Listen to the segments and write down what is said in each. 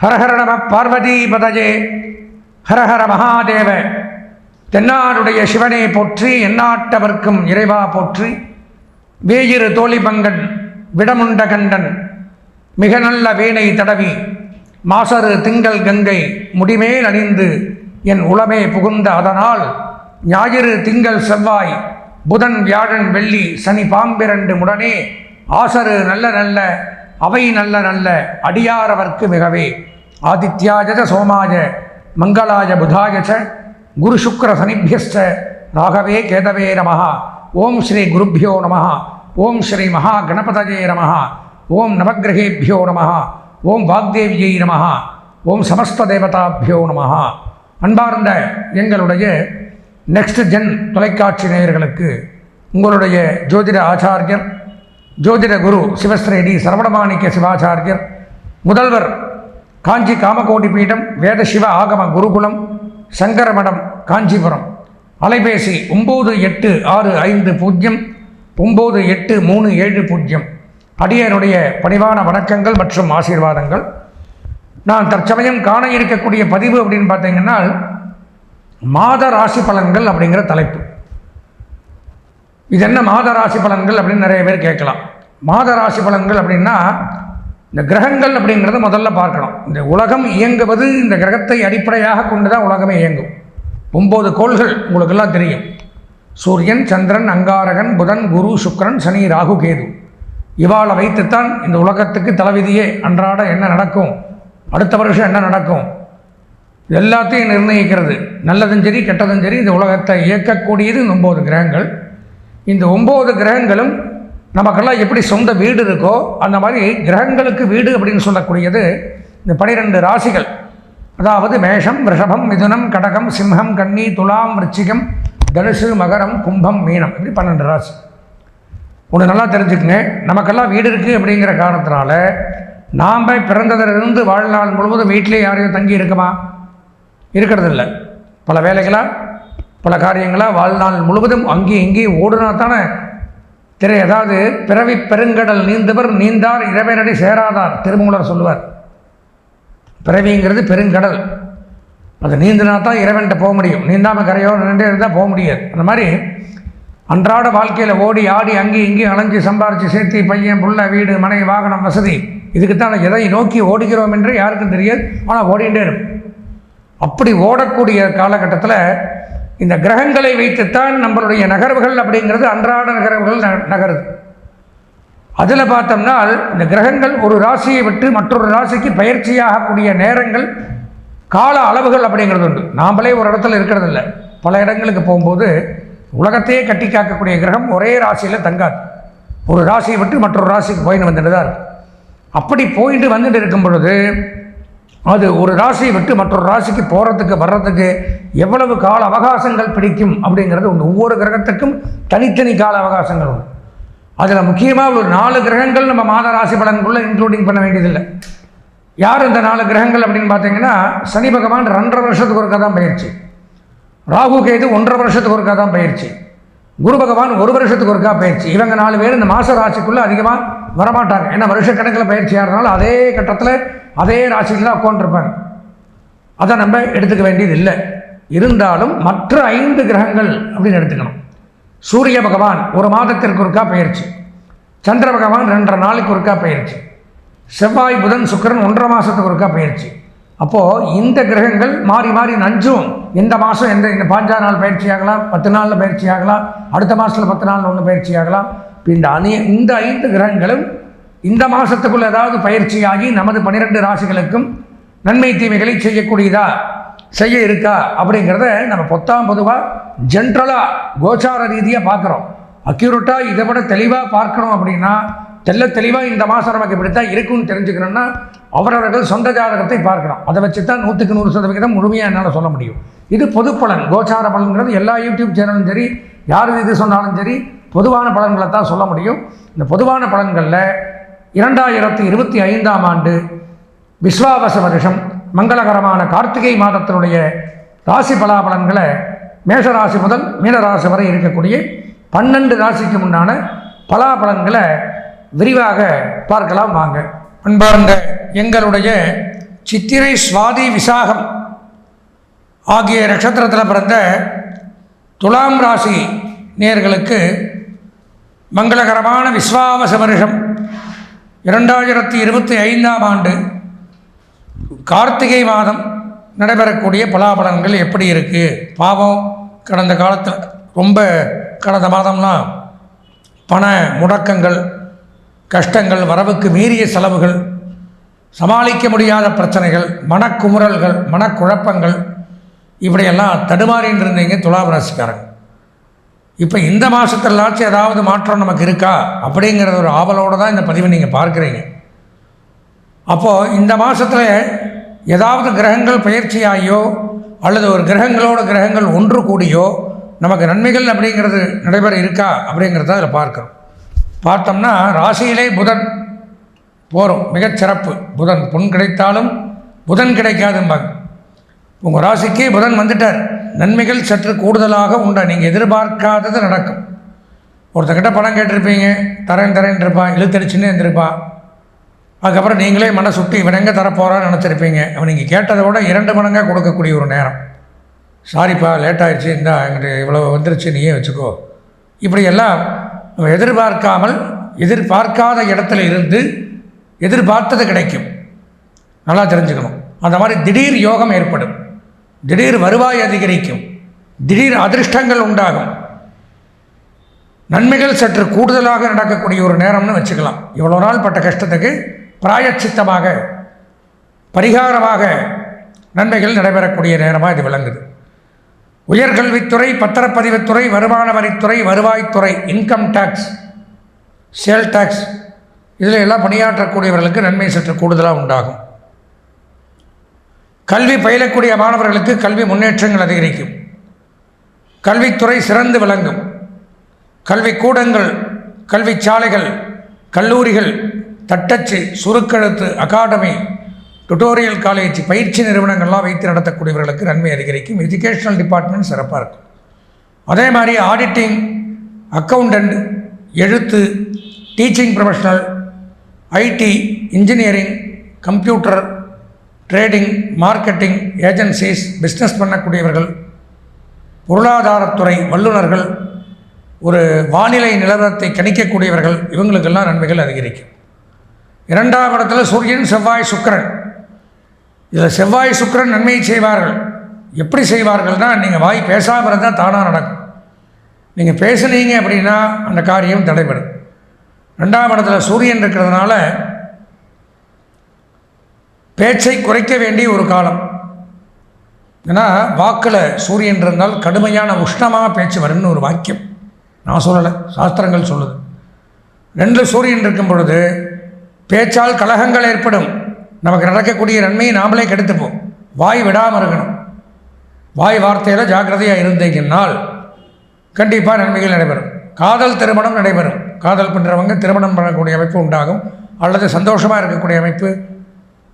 ஹரஹர நம பார்வதி பதஜே. ஹரஹர மகாதேவ. தென்னாடுடைய சிவனை போற்றி எந்நாட்டவர்க்கும் இறைவா போற்றி. வேயிரு தோழிபங்கன் விடமுண்ட கண்டன். மிக நல்ல வீணை தடவி மாசரு திங்கள் கங்கை முடிமேல் அணிந்து என் உளமே புகுந்த அதனால் ஞாயிறு திங்கள் செவ்வாய் புதன் வியாழன் வெள்ளி சனி பாம்பிரண்டு முடனே ஆசரு நல்ல நல்ல அவை நல்ல நல்ல அடியாரவர்க்கு மிகவே. ஆதித்யாஜ சோமாய மங்களாய புதாய ச குரு சுக்கர சனிபியஸ்ட ராகவே கேதவே நமः ஓம் ஸ்ரீ குருப்பியோ நமஹா. ஓம் ஸ்ரீ மகா கணபதஜே நமஹா. ஓம் நவக்கிரகேபியோ நமஹா. ஓம் வாக்தேவியை நமஹா. ஓம் சமஸ்த தேவதாபியோ நமஹா. அன்பார்ந்த எங்களுடைய நெக்ஸ்ட் ஜென் தொலைக்காட்சி நேயர்களுக்கு உங்களுடைய ஜோதிட ஆச்சாரியர் ஜோதிட குரு சிவஸ்ரேடி சரவணமாணிக்க சிவாச்சாரியர் முதல்வர் காஞ்சி காமகோடி பீடம் வேத சிவ ஆகம குருகுலம் சங்கரமடம் காஞ்சிபுரம். அலைபேசி ஒம்பது எட்டு ஆறு ஐந்து பூஜ்ஜியம் ஒம்பது எட்டு மூணு ஏழு பூஜ்ஜியம். அடியனுடைய பணிவான வணக்கங்கள் மற்றும் ஆசீர்வாதங்கள். நான் தற்சமயம் காண இருக்கக்கூடிய பதிவு அப்படின்னு பார்த்தீங்கன்னா மாத ராசி பலன்கள் அப்படிங்கிற தலைப்பு. இது என்ன மாத ராசி பலன்கள் அப்படின்னு நிறைய பேர் கேட்கலாம். மாத ராசி பலன்கள் அப்படின்னா இந்த கிரகங்கள் அப்படிங்கிறத முதல்ல பார்க்கணும். இந்த உலகம் இயங்குவது இந்த கிரகத்தை அடிப்படையாக கொண்டு தான் உலகமே இயங்கும். ஒம்பது கோள்கள் உங்களுக்கெல்லாம் தெரியும். சூரியன் சந்திரன் அங்காரகன் புதன் குரு சுக்கரன் சனி ராகு கேது. இவாளை வைத்துத்தான் இந்த உலகத்துக்கு தலைவிதியே. அன்றாட என்ன நடக்கும்? அடுத்த வருஷம் என்ன நடக்கும்? எல்லாத்தையும் நிர்ணயிக்கிறது. நல்லதும் சரி கெட்டதும் சரி இந்த உலகத்தை இயக்கக்கூடியது ஒம்பது கிரகங்கள். இந்த ஒம்பது கிரகங்களும் நமக்கெல்லாம் எப்படி சொந்த வீடு இருக்கோ அந்த மாதிரி கிரகங்களுக்கு வீடு அப்படின்னு சொல்லக்கூடியது இந்த பனிரெண்டு ராசிகள். அதாவது மேஷம் ரிஷபம் மிதுனம் கடகம் சிம்ஹம் கன்னி துலாம் விருச்சிகம் தனுசு மகரம் கும்பம் மீனம் இப்படி பன்னெண்டு ராசி. ஒன்று நல்லா தெரிஞ்சுக்கங்க. நமக்கெல்லாம் வீடு இருக்குது அப்படிங்கிற காரணத்தினால நாம் பிறந்ததிலிருந்து வாழ்நாள் முழுவதும் வீட்டிலே யாரையும் தங்கி இருக்குமா? இருக்கிறதில்ல. பல வேலைகளாக பல காரியங்களாக வாழ்நாள் முழுவதும் அங்கேயும் இங்கேயும் ஓடுனா தானே திரை அதாவது பிறவி பெருங்கடல் நீந்தவர் நீந்தார் இறைவனடி சேராதார் திருமூலர் சொல்லுவார். பிறவிங்கிறது பெருங்கடல். அது நீந்தினா தான் இறைவன்கிட்ட போக முடியும். நீந்தாமல் கரையோடு நின்று இருந்தால் போக முடியாது. அந்த மாதிரி அன்றாட வாழ்க்கையில் ஓடி ஆடி அங்கேயும் இங்கேயும் அலைஞ்சு சம்பாரித்து சேர்த்து பையன் புள்ள வீடு மனை வாகனம் வசதி. இதுக்குத்தான் எதை நோக்கி ஓடுகிறோம் என்று யாருக்கும் தெரியாது. ஆனால் ஓடிண்டே இருக்கும். அப்படி ஓடக்கூடிய காலகட்டத்தில் இந்த கிரகங்களை வைத்துத்தான் நம்மளுடைய நகர்வுகள் அப்படிங்கிறது அன்றாட நகர்வுகள் ந நகருது. அதில் பார்த்தோம்னா இந்த கிரகங்கள் ஒரு ராசியை விட்டு மற்றொரு ராசிக்கு பயிற்சியாகக்கூடிய நேரங்கள் கால அளவுகள் அப்படிங்கிறது உண்டு. நாமளே ஒரு இடத்துல இருக்கிறதில்ல. பல இடங்களுக்கு போகும்போது உலகத்தையே கட்டி காக்கக்கூடிய கிரகம் ஒரே ராசியில் தங்காது. ஒரு ராசியை விட்டு மற்றொரு ராசிக்கு போயின்னு வந்துட்டு தான் இருக்கும் அப்படி போயிட்டு வந்துட்டு இருக்கும் பொழுது அது ஒரு ராசியை விட்டு மற்றொரு ராசிக்கு போகிறதுக்கு வர்றதுக்கு எவ்வளவு கால அவகாசங்கள் பிடிக்கும் அப்படிங்கிறது உண்டு ஒவ்வொரு கிரகத்துக்கும் தனித்தனி கால அவகாசங்கள் உண்டு. அதில் முக்கியமாக ஒரு நாலு கிரகங்கள் நம்ம மாத ராசி பலன்குள்ளே இன்க்ளூடிங் பண்ண வேண்டியதில்லை. யார் இந்த நாலு கிரகங்கள் அப்படின்னு பார்த்தீங்கன்னா சனி பகவான் ரெண்டரை வருஷத்துக்கு ஒருக்கா தான் பயிற்சி. ராகு கேது ஒன்றரை வருஷத்துக்கு ஒருக்கா தான் பயிற்சி. குரு பகவான் ஒரு வருஷத்துக்கு ஒருக்கா பயிற்சி. இவங்க நாலு பேர் இந்த மாத ராசிக்குள்ளே அதிகமாக வரமாட்டாங்க. ஏன்னா வருஷக்கணக்கில் பயிற்சி இருந்தாலும் அதே கட்டத்தில் அதே ராசியில் தான் உட்காந்துருப்பாங்க அதை நம்ம எடுத்துக்க வேண்டியது இல்லை. இருந்தாலும் மற்ற ஐந்து கிரகங்கள் அப்படின்னு எடுத்துக்கணும். சூரிய பகவான் ஒரு மாதத்திற்கு ஒருக்கா பயிற்சி. சந்திர பகவான் ரெண்டரை நாளுக்கு ஒருக்கா பயிற்சி. செவ்வாய் புதன் சுக்கிரன் ஒன்றரை மாதத்துக்கு ஒருக்கா பயிற்சி. அப்போது இந்த கிரகங்கள் மாறி மாறி நஞ்சும். இந்த மாதம் எந்த இந்த பாஞ்சா நாள் பயிற்சி ஆகலாம் பத்து நாளில் பயிற்சி ஆகலாம் அடுத்த மாதத்தில் பத்து நாள் ஒன்று பயிற்சி ஆகலாம். இந்த அணி இந்த ஐந்து கிரகங்களும் இந்த மாதத்துக்குள்ள ஏதாவது பயிற்சியாகி நமது பன்னிரெண்டு ராசிகளுக்கும் நன்மை தீமைகளை செய்யக்கூடியதா? செய்ய இருக்கா? அப்படிங்கிறத நம்ம பொத்தாம் பொதுவாக ஜென்ரலாக கோச்சார ரீதியாக பார்க்குறோம். அக்யூரேட்டாக இதை விட தெளிவாக பார்க்கணும் அப்படின்னா தெல்ல தெளிவாக இந்த மாதம் நமக்கு இப்படித்தான் இருக்குன்னு தெரிஞ்சுக்கணும்னா அவரவர்கள் சொந்த ஜாதகத்தை பார்க்கலாம். அதை வச்சு தான் நூற்றுக்கு நூறு சதவிகிதம் முழுமையாக என்னால் சொல்ல முடியும். இது பொது பலன் கோச்சார பலன்கிறது எல்லா யூடியூப் சேனலும் சரி யார் இது சொன்னாலும் சரி பொதுவான பலன்களை தான் சொல்ல முடியும். இந்த பொதுவான பலன்களில் இரண்டாயிரத்தி இருபத்தி ஐந்தாம் ஆண்டு விஸ்வாவச வருஷம் மங்களகரமான கார்த்திகை மாதத்தினுடைய ராசி பலாபலன்களை மேஷராசி முதல் மீனராசி வரை இருக்கக்கூடிய பன்னெண்டு ராசிக்கு முன்னான பலாபலன்களை விரிவாக பார்க்கலாம் வாங்க. அன்பார்ந்த எங்களுடைய சித்திரை சுவாதி விசாகம் ஆகிய நட்சத்திரத்தில் பிறந்த துலாம் ராசி நேர்களுக்கு மங்களகரமான விஸ்வாவச வருஷம். இரண்டாயிரத்தி இருபத்தி ஐந்தாம் ஆண்டு கார்த்திகை மாதம் நடைபெறக்கூடிய பலாபலன்கள் எப்படி இருக்குது பாவம் கடந்த காலத்தில் ரொம்ப கடந்த மாதம்லாம் பண முடக்கங்கள் கஷ்டங்கள் வரவுக்கு மீறிய செலவுகள் சமாளிக்க முடியாத பிரச்சனைகள் மனக்குமுறல்கள் மனக்குழப்பங்கள் இப்படியெல்லாம் தடுமாறின்னு இருந்தீங்க துலாம் ராசிக்காரங்க இப்போ இந்த மாதத்துலாச்சும் ஏதாவது மாற்றம் நமக்கு இருக்கா? அப்படிங்கிற ஒரு ஆவலோடு தான் இந்த பதிவை நீங்கள் பார்க்குறீங்க. அப்போது இந்த மாதத்தில் ஏதாவது கிரகங்கள் பயிற்சியாகியோ அல்லது ஒரு கிரகங்களோட கிரகங்கள் ஒன்று கூடியோ நமக்கு நன்மைகள் அப்படிங்கிறது நடைபெற இருக்கா? அப்படிங்கிறத அதில் பார்க்குறோம். பார்த்தோம்னா ராசியிலே புதன் போகிறோம் மிகச்சிறப்பு புதன் பொன் கிடைத்தாலும் புதன் கிடைக்காதும்பாங்க உங்கள் ராசிக்கு புதன் வந்துட்டார். நன்மைகள் சற்று கூடுதலாக உண்டா? நீங்கள் எதிர்பார்க்காதது நடக்கும். ஒருத்தக்கிட்ட பணம் கேட்டிருப்பீங்க. தரேன் தரேன் இருப்பான் இழுத்தடிச்சுன்னு இருந்திருப்பான் அதுக்கப்புறம் நீங்களே மன சுட்டி இவன் எங்கே தரப்போகிறான்னு நினச்சிருப்பீங்க. அவன் நீங்கள் கேட்டதை விட இரண்டு மடங்காக கொடுக்கக்கூடிய ஒரு நேரம். சாரிப்பா லேட் இந்தா எங்கிட்ட இவ்வளோ வந்துருச்சு. நீயே வச்சுக்கோ. இப்படியெல்லாம் நம்ம எதிர்பார்க்காமல் எதிர்பார்க்காத இடத்துல இருந்து எதிர்பார்த்தது கிடைக்கும். நல்லா தெரிஞ்சுக்கணும். அந்த மாதிரி திடீர் யோகம் ஏற்படும். திடீர் வருவாய் அதிகரிக்கும். திடீர் அதிர்ஷ்டங்கள் உண்டாகும். நன்மைகள் சற்று கூடுதலாக நடக்கக்கூடிய ஒரு நேரம்னு வச்சுக்கலாம். இவ்வளோ நாள் பட்ட கஷ்டத்துக்கு பிராயச்சித்தமாக பரிகாரமாக நன்மைகள் நடைபெறக்கூடிய நேரமாக இது விளங்குது. உயர்கல்வித்துறை பத்திரப்பதிவுத்துறை வருமான வரித்துறை வருவாய்த்துறை இன்கம் டேக்ஸ் சேல் டேக்ஸ் இதில் எல்லாம் பணியாற்றக்கூடியவர்களுக்கு நன்மை சற்று கூடுதலாக உண்டாகும். கல்வி பயிலக்கூடிய மாணவர்களுக்கு கல்வி முன்னேற்றங்கள் அதிகரிக்கும். கல்வித்துறை சிறந்து விளங்கும். கல்வி கூடங்கள் கல்வி சாலைகள் கல்லூரிகள் தட்டச்சு சுருக்கெழுத்து அகாடமி டுட்டோரியல் காலேஜ் பயிற்சி நிறுவனங்கள்லாம் வைத்து நடத்தக்கூடியவர்களுக்கு நன்மை அதிகரிக்கும். எஜுகேஷனல் டிபார்ட்மெண்ட் சிறப்பாக இருக்கும். அதே மாதிரி ஆடிட்டிங் அக்கௌண்டண்ட் எழுத்து teaching professional IT engineering computer trading marketing agencies business பண்ணக்கூடியவர்கள் பொருளாதாரத்துறை வல்லுநர்கள் ஒரு வானிலை நிலவரத்தை கணிக்கக்கூடியவர்கள் இவங்களுக்கெல்லாம் நன்மைகள் அதிகரிக்கும். இரண்டாம் இடத்துல சூரியன் செவ்வாய் சுக்கிரன். இதில் செவ்வாய் சுக்கிரன் நன்மையை செய்வார்கள். எப்படி செய்வார்கள்னா நீங்கள் வாய் பேசாமல் இருந்தால் தானாக நடக்கும். நீங்கள் பேசுனீங்க அப்படின்னா அந்த காரியம் தடைபடும். ரெண்டாம் இடத்துல சூரியன் இருக்கிறதுனால பேச்சை குறைக்க வேண்டிய ஒரு காலம். ஏன்னா வாக்கில் சூரியன் இருந்தால் கடுமையான உஷ்ணமாக பேச்சு வரும்னு ஒரு வாக்கியம். நான் சொல்லலை சாஸ்திரங்கள் சொல்லுது. ரெண்டு சூரியன் இருக்கும் பொழுது பேச்சால் கலகங்கள் ஏற்படும். நமக்கு நடக்கக்கூடிய நன்மையை நாமளே கெடுத்துப்போம். வாய் விடாமல் இருக்கணும். வாய் வார்த்தையில் ஜாக்கிரதையாக இருந்தீங்கன்னால் கண்டிப்பாக நன்மைகள் நடைபெறும். காதல் திருமணம் நடைபெறும். காதல் பண்ணுறவங்க திருமணம் பண்ணக்கூடிய அமைப்பு உண்டாகும். அல்லது சந்தோஷமாக இருக்கக்கூடிய அமைப்பு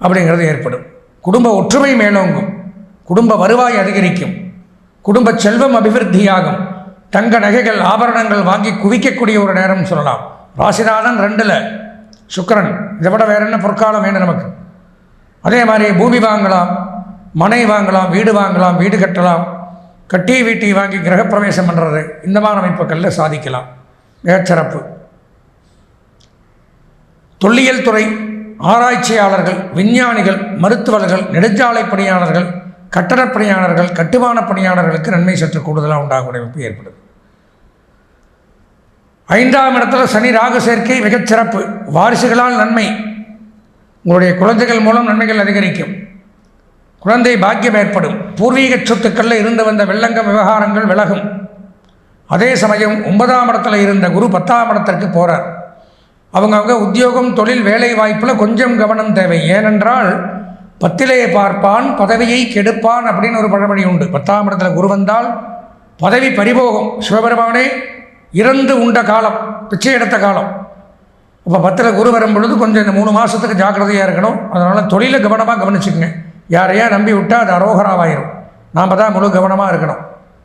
அப்படிங்கிறது ஏற்படும். குடும்ப ஒற்றுமை மேலோங்கும். குடும்ப வருவாய் அதிகரிக்கும். குடும்ப செல்வம் அபிவிருத்தியாகும். தங்க நகைகள் ஆபரணங்கள் வாங்கி குவிக்கக்கூடிய ஒரு நேரம் சொல்லலாம். ராசிநாதன் ரெண்டில். சுக்கரன். இதை விட வேற என்ன பொற்காலம் வேணும் நமக்கு? அதே மாதிரி பூமி வாங்கலாம் மனை வாங்கலாம் வீடு வாங்கலாம் வீடு கட்டலாம் கட்டி வீட்டை வாங்கி கிரகப்பிரவேசம் பண்ணுறது இந்த மாதிரி அமைப்புகளில் சாதிக்கலாம். மிகச்சிறப்பு தொல்லியல் துறை ஆராய்ச்சியாளர்கள் விஞ்ஞானிகள் மருத்துவர்கள் நெடுஞ்சாலை பணியாளர்கள் கட்டடப் பணியாளர்கள் கட்டுமான பணியாளர்களுக்கு நன்மை சற்று கூடுதலாக உண்டாகக்கூடிய அமைப்பு ஏற்படுது. ஐந்தாம் இடத்துல சனி ராகு சேர்க்கை மிகச்சிறப்பு. வாரிசுகளால் நன்மை. உங்களுடைய குழந்தைகள் மூலம் நன்மைகள் அதிகரிக்கும். குழந்தை பாக்கியம் ஏற்படும். பூர்வீக சொத்துக்களில் இருந்து வந்த வெள்ளங்க விவகாரங்கள் விலகும். அதே சமயம் ஒன்பதாம் இடத்துல இருந்த குரு பத்தாம் இடத்திற்கு போகிறார் அவங்கவுங்க உத்தியோகம் தொழில் வேலை வாய்ப்பில் கொஞ்சம் கவனம் தேவை. ஏனென்றால் பத்திலேயே பார்ப்பான் பதவியை கெடுப்பான் அப்படின்னு ஒரு பழமொழி உண்டு. பத்தாம் இடத்துல குரு வந்தால் பதவி பரிபோகம். சிவபெருமானே இறந்து உண்ட காலம் பிச்சை எடுத்த காலம். அப்போ பத்தில் குரு வரும் பொழுது கொஞ்சம் இந்த மூணு மாதத்துக்கு ஜாக்கிரதையாக இருக்கணும். அதனால் தொழிலை கவனமாக கவனிச்சுக்கங்க. யாரையா நம்பி விட்டால் அது அரோகராவாயிரும். நாம் தான் முழு கவனமாக இருக்கணும்.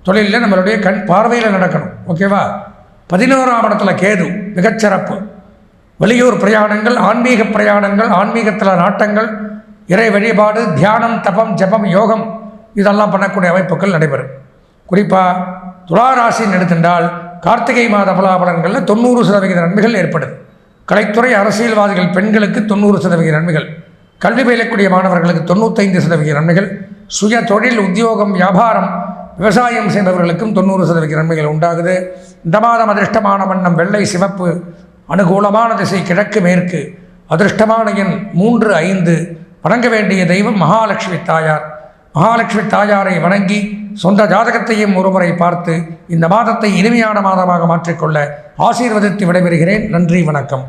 தொழிலில் நம்மளுடைய கண் பார்வையில் நடக்கணும். ஓகேவா? பதினோராம் இடத்துல கேது மிகச்சிறப்பு. வெளியூர் பிரயாணங்கள் ஆன்மீக பிரயாணங்கள் ஆன்மீகத்தில் நாட்டங்கள் இறை வழிபாடு தியானம் தபம் ஜபம் யோகம் இதெல்லாம் பண்ணக்கூடிய அமைப்புகள் நடைபெறும். குறிப்பாக துளாராசின்னு எடுத்துட்டால் கார்த்திகை மாத பலாபலன்களில் தொண்ணூறு சதவிகித நன்மைகள் ஏற்படுது. கலைத்துறை அரசியல்வாதிகள் பெண்களுக்கு தொண்ணூறு சதவிகித நன்மைகள் கல்வி பயிலக்கூடிய மாணவர்களுக்கு தொண்ணூத்தைந்து சதவிகித நன்மைகள் சுய தொழில் உத்தியோகம் வியாபாரம் விவசாயம் செய்பவர்களுக்கும் தொண்ணூறு சதவிகித நன்மைகள் உண்டாகுது. இந்த மாதம் அதிர்ஷ்டமான வண்ணம் வெள்ளை சிவப்பு அனுகூலமான திசை கிழக்கு மேற்கு அதிர்ஷ்டமான எண் மூன்று ஐந்து. வணங்க வேண்டிய தெய்வம் மகாலட்சுமி தாயார். மகாலட்சுமி தாயாரை வணங்கி சொந்த ஜாதகத்தையும் ஒருமுறை பார்த்து இந்த மாதத்தை இனிமையான மாதமாக மாற்றிக்கொள்ள ஆசீர்வதித்து விடைபெறுகிறேன். நன்றி வணக்கம்.